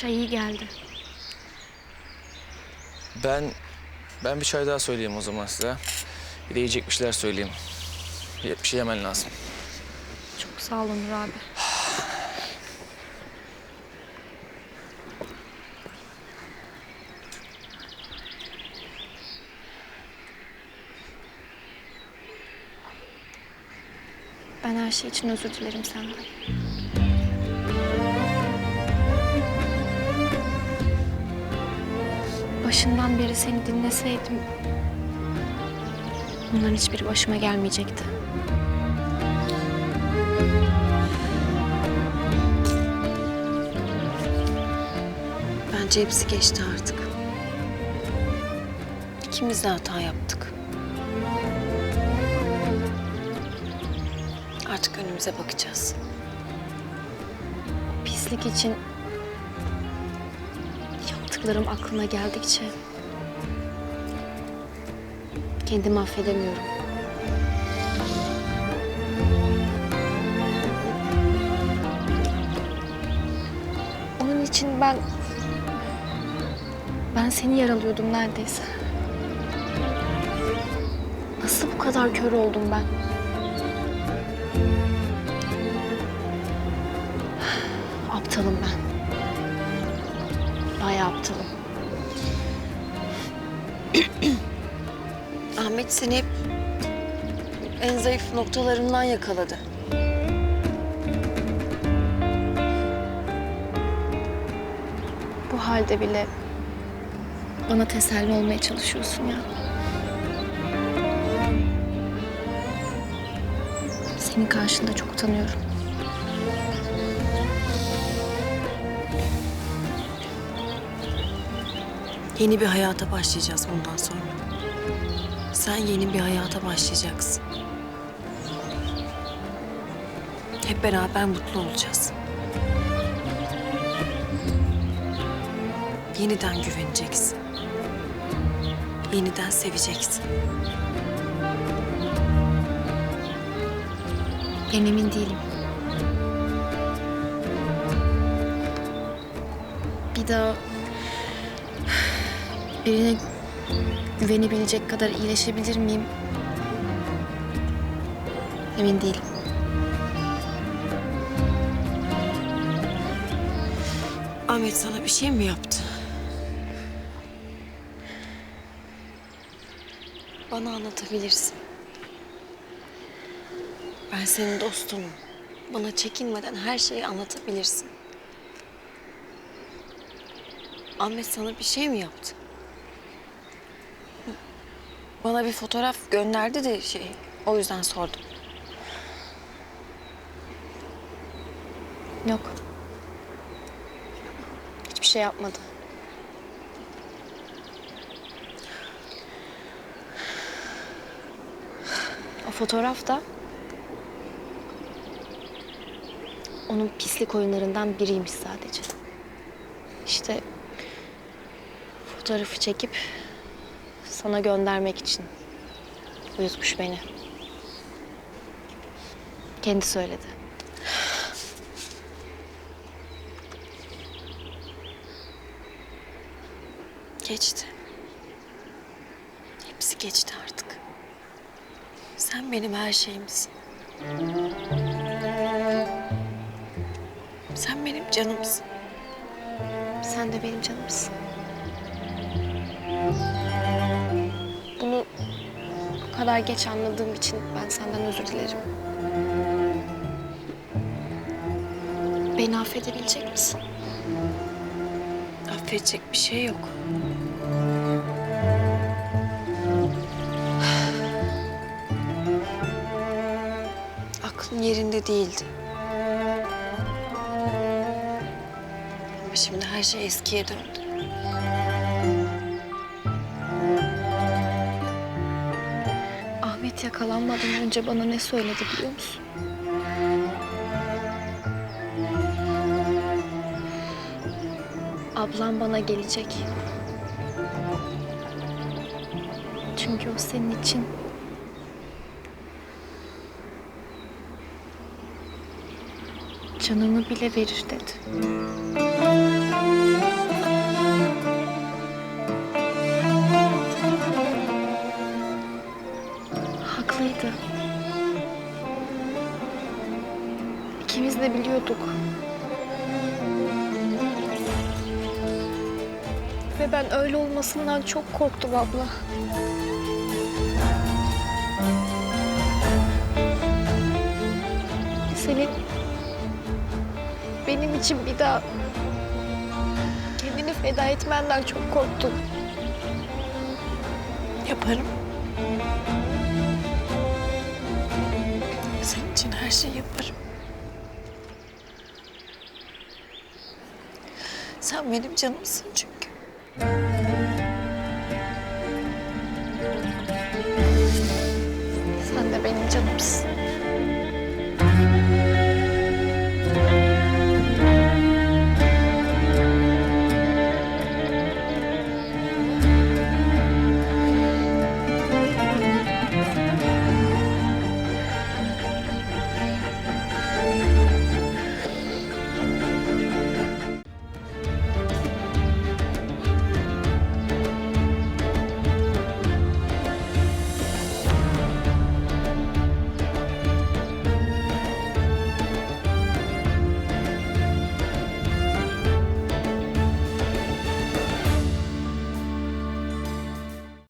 Çay iyi geldi. Ben ben bir çay daha söyleyeyim o zaman size. Bir de yiyecek bir şeyler söyleyeyim. Bir, bir şey yemen lazım. Çok sağ ol Onur abi. Ben her şey için özür dilerim senden. Başından beri seni dinleseydim... Bunların hiçbiri başıma gelmeyecekti. Bence hepsi geçti artık. İkimiz de hata yaptık. Artık önümüze bakacağız. Pislik için yaptıklarım aklıma geldikçe kendimi affedemiyorum. Onun için ben ben seni yaralıyordum neredeyse. Nasıl bu kadar kör oldum ben? Aptalım ben. Aptalım. Ahmet seni hep en zayıf noktalarından yakaladı. Bu halde bile bana teselli olmaya çalışıyorsun ya. Senin karşında çok utanıyorum. Yeni bir hayata başlayacağız bundan sonra. Sen yeni bir hayata başlayacaksın. Hep beraber mutlu olacağız. Yeniden güveneceksin. Yeniden seveceksin. Ben emin değilim. Bir daha birine güvenebilecek kadar iyileşebilir miyim? Emin değilim. Ahmet sana bir şey mi yaptı? Bana anlatabilirsin. Ben senin dostunum. Bana çekinmeden her şeyi anlatabilirsin. Ahmet sana bir şey mi yaptı? Bana bir fotoğraf gönderdi de şey, o yüzden sordum. Yok. Hiçbir şey yapmadı. O fotoğraf da onun pislik oyunlarından biriymiş sadece. İşte fotoğrafı çekip sana göndermek için uyutmuş beni. Kendi söyledi. Geçti. Hepsi geçti artık. Sen benim her şeyimsin. Sen benim canımsın. Sen de benim canımsın. Kadar geç anladığım için ben senden özür dilerim. Beni affedebilecek misin? Affedecek bir şey yok. Aklın yerinde değildi. Ama şimdi her şey eskiye döndü. Yakalanmadan önce bana ne söyledi biliyor musun? Ablam bana gelecek. Çünkü o senin için canını bile verir dedi. De biliyorduk. Ve ben öyle olmasından çok korktum abla. Senin benim için bir daha kendini feda etmenden çok korktum. Yaparım. Senin için her şeyi yaparım. Sen benim canımsın çünkü. Sen de benim canımsın.